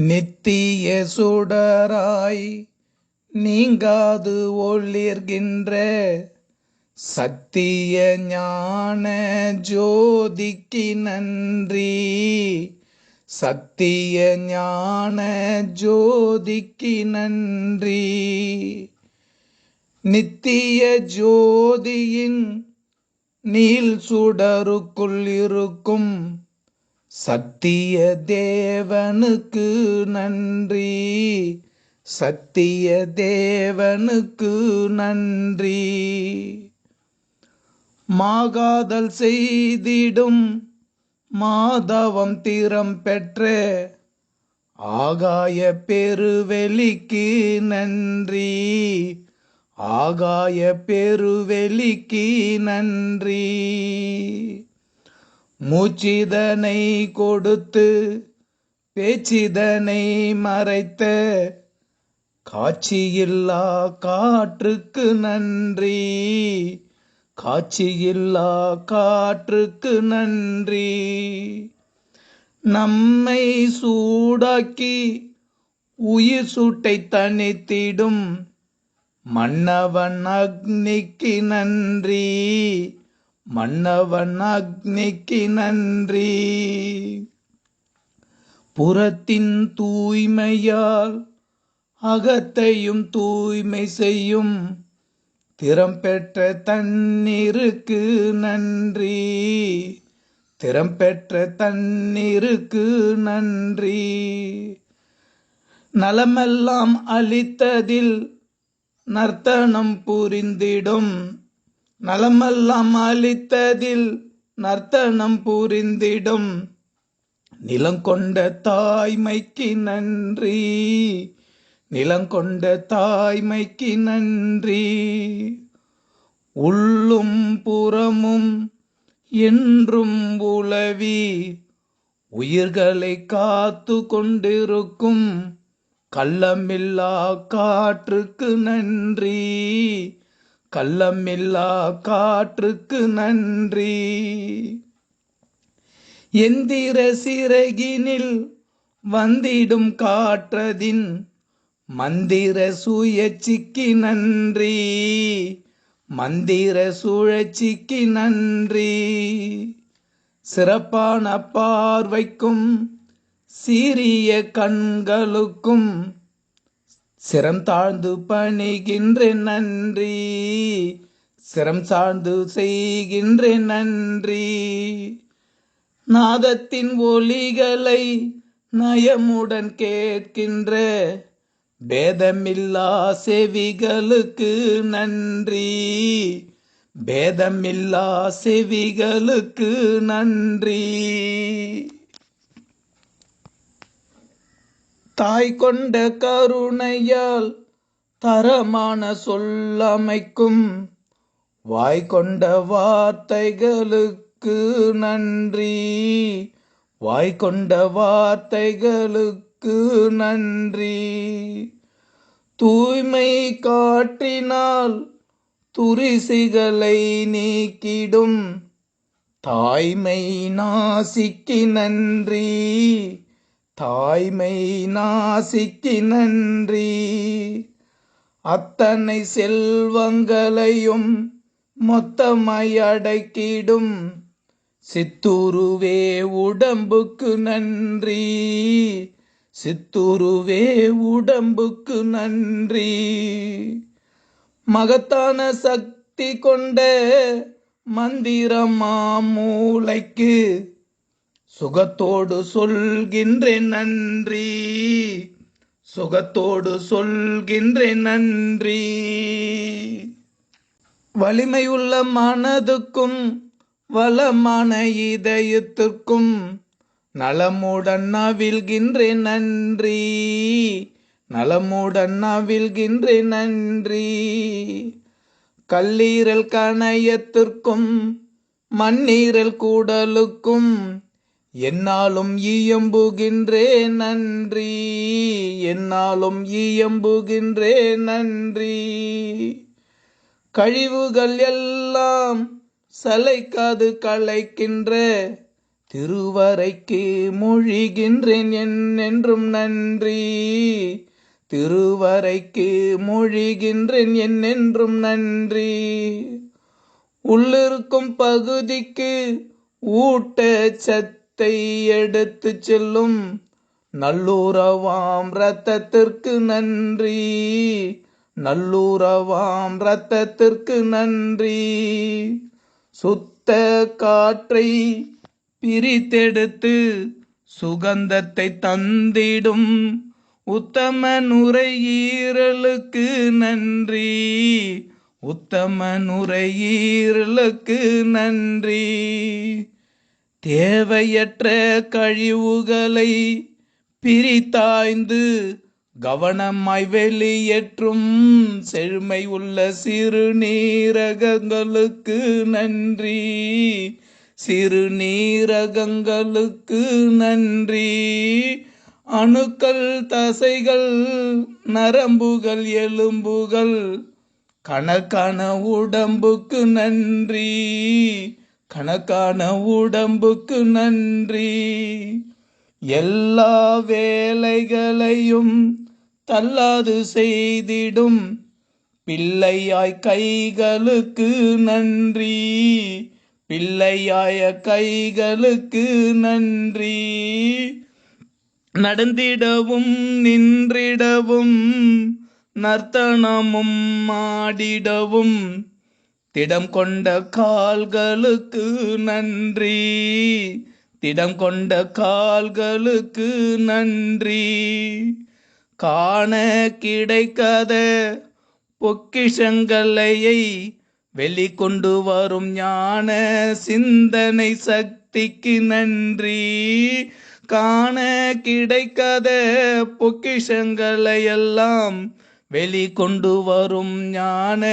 நித்திய சுடராய் நீங்காது ஒளிர்கின்ற சத்திய ஞான ஜோதிக்கு நன்றி. சத்திய ஞான ஜோதிக்கு நன்றி. நித்திய ஜோதியின் நீல் சுடருக்குள் இருக்கும் சத்திய தேவனுக்கு நன்றி. சத்திய தேவனுக்கு நன்றி. மாகாதல் செய்திடும் மாதவம் திறம் பெற்ற ஆகாய பெருவெளிக்கு நன்றி. ஆகாய பெருவெளிக்கு நன்றி. மூச்சிதனை கொடுத்து பேச்சிதனை மறைத்த காட்சியில்லா காற்றுக்கு நன்றி. காட்சியில்லா காற்றுக்கு நன்றி. நம்மை சூடாக்கி உயிர் சூட்டை தனித்திடும் மன்னவன் அக்னிக்கு நன்றி. மன்னவன் அக்னிக்கு நன்றி. புறத்தின் தூய்மையால் அகத்தையும் தூய்மை செய்யும் திறம் பெற்ற தண்ணீருக்கு நன்றி. திறம் பெற்ற தண்ணீருக்கு நன்றி. நலமெல்லாம் அளித்ததில் நர்த்தனம் புரிந்திடும் நலமெல்லாம் அளித்ததில் நர்த்தனம் புரிந்திடும். நிலங்கொண்ட தாய்மைக்கு நன்றி. நிலங்கொண்ட தாய்மைக்கு நன்றி. உள்ளும் புறமும் என்றும் உளவி உயிர்களை காத்து கொண்டிருக்கும். கள்ளமில்லா காற்றுக்கு நன்றி. கள்ளமில்லா காற்றுக்கு நன்றி. எந்திர சிறகினில் வந்திடும் காற்றதின் மந்திர சுயற்சிக்கு நன்றி. மந்திர சுழற்சிக்கு நன்றி. சிறப்பான பார்வைக்கும் சீரிய கண்களுக்கும் சிரம் தாழ்ந்து பணிகின்ற நன்றி. சிரம் சார்ந்து செய்கின்ற நன்றி. நாதத்தின் ஒலிகளை நயமுடன் கேட்கின்ற பேதமில்லா செவிகளுக்கு நன்றி. பேதமில்லா செவிகளுக்கு நன்றி. தாய் கொண்ட கருணையால் தரமான சொல்லமைக்கும் வாய் கொண்ட வார்த்தைகளுக்கு நன்றி. வாய் கொண்ட வார்த்தைகளுக்கு நன்றி. தூய்மை காற்றினால் துரிசிகளை நீக்கிடும். தாய்மை நாசிக்கு நன்றி. தாய்மை நாசிக்கு நன்றி. அத்தனை செல்வங்களையும் மொத்தமாய் அடக்கிடும் சித்துருவே உடம்புக்கு நன்றி. சித்துருவே உடம்புக்கு நன்றி. மகத்தான சக்தி கொண்ட மந்திரமா மூளைக்கு சுகத்தோடு சொல்கின்றேன் நன்றி. சுகத்தோடு சொல்கின்றேன் நன்றி. வலிமையுள்ள மனதுக்கும் வளமான இதயத்திற்கும் நலமுடன் நவிழ்கின்றேன் நன்றி. நலமுடன் நவிழ்கின்றேன் நன்றி. கல்லீரல் கணையத்திற்கும் மண்ணீரல் கூடலுக்கும் என்னாலும் ஈயம்புகின்றேன் நன்றி. என்னாலும் ஈயம்புகின்றே நன்றி. கழிவுகள் எல்லாம் சலைக்காது களைக்கின்ற திருவரைக்கு மொழிகின்றேன் என்னென்றும் நன்றி. திருவரைக்கு மொழிகின்றேன் என்னென்றும் நன்றி. உள்ளிருக்கும் பகுதிக்கு ஊட்ட ரத்தத்தை எடுத்து செல்லும் நல்லுறவாம் ரத்தத்திற்கு நன்றி. நல்லுறவாம் ரத்தத்திற்கு நன்றி. சுத்த காற்றை பிரித்தெடுத்து சுகந்தத்தை தந்திடும் உத்தம நுரையீரலுக்கு நன்றி. உத்தம நுரையீரலுக்கு நன்றி. தேவையற்ற கழிவுகளை பிரித்தாய்ந்து கவனமாய் வெளியேற்றும் செழுமை உள்ள சிறுநீரகங்களுக்கு நன்றி. சிறுநீரகங்களுக்கு நன்றி. அணுக்கள் தசைகள் நரம்புகள் எலும்புகள் கணக்கான உடம்புக்கு நன்றி. கணக்கான உடம்புக்கு நன்றி. எல்லா வேலைகளையும் தள்ளாது செய்திடும். பிள்ளையாய் கைகளுக்கு நன்றி. பிள்ளையாய கைகளுக்கு நன்றி. நடந்திடவும் நின்றிடவும் நர்த்தனமும் ஆடிடவும் திடம் கொண்ட கால்களுக்கு நன்றி. திடம் கொண்ட கால்களுக்கு நன்றி. காண கிடைக்காத பொக்கிஷங்களையை வெளிக்கொண்டு வரும் ஞான சிந்தனை சக்திக்கு நன்றி. காண கிடைக்காத பொக்கிஷங்களை எல்லாம் வெளிக்கொண்டு வரும் ஞான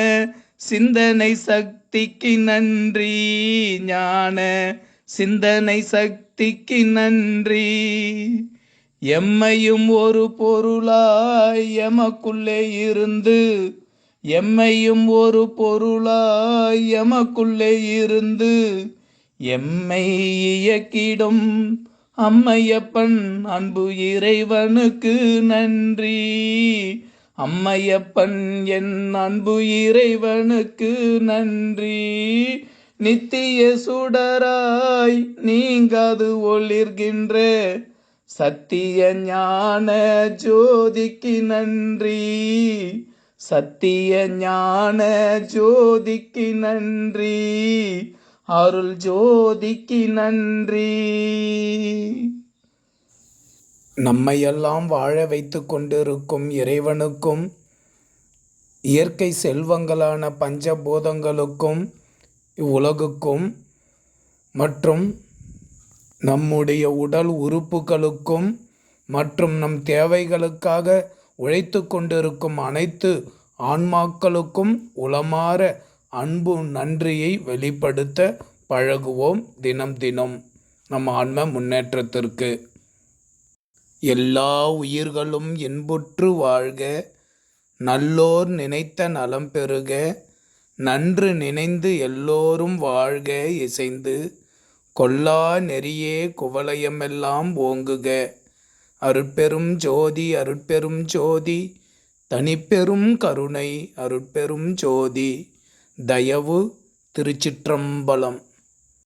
சிந்தனை சக்திக்கு நன்றி ஞான. சிந்தனை சக்திக்கு நன்றி. எம்மையும் ஒரு பொருளாய் எமக்குள்ளே இருந்து எம்மையும் ஒரு பொருளாய் எமக்குள்ளே இருந்து எம்மை இயக்கிடும் அம்மையப்பன் அன்பு இறைவனுக்கு நன்றி. அம்மையப்பன் என் அன்பு இறைவனுக்கு நன்றி. நித்திய சுடராய் நீங்காது ஒளிர்கின்ற சத்திய ஞான ஜோதிக்கு நன்றி. சத்திய ஞான ஜோதிக்கு நன்றி. அருள் ஜோதிக்கு நன்றி. நம்மையெல்லாம் வாழ வைத்து கொண்டிருக்கும் இறைவனுக்கும் இயற்கை செல்வங்களான பஞ்சபூதங்களுக்கும் இவ்வுலகுக்கும் மற்றும் நம்முடைய உடல் உறுப்புகளுக்கும் மற்றும் நம் தேவைகளுக்காக உழைத்து கொண்டிருக்கும் அனைத்து ஆன்மாக்களுக்கும் உளமாற அன்பு நன்றியை வெளிப்படுத்த பழகுவோம் தினம் தினம். நம் ஆன்ம முன்னேற்றத்திற்கு. எல்லா உயிர்களும் இன்புற்று வாழ்க. நல்லோர் நினைத்த நலம் பெறுக நன்று நினைந்து எல்லோரும் வாழ்க இசைந்து. கொல்லா நெறியே குவலயமெல்லாம் ஓங்குக. அருட்பெரும் ஜோதி அருட்பெரும் ஜோதி. தனிப்பெரும் கருணை அருட்பெரும் ஜோதி. தயவு திருச்சிற்றம்பலம்.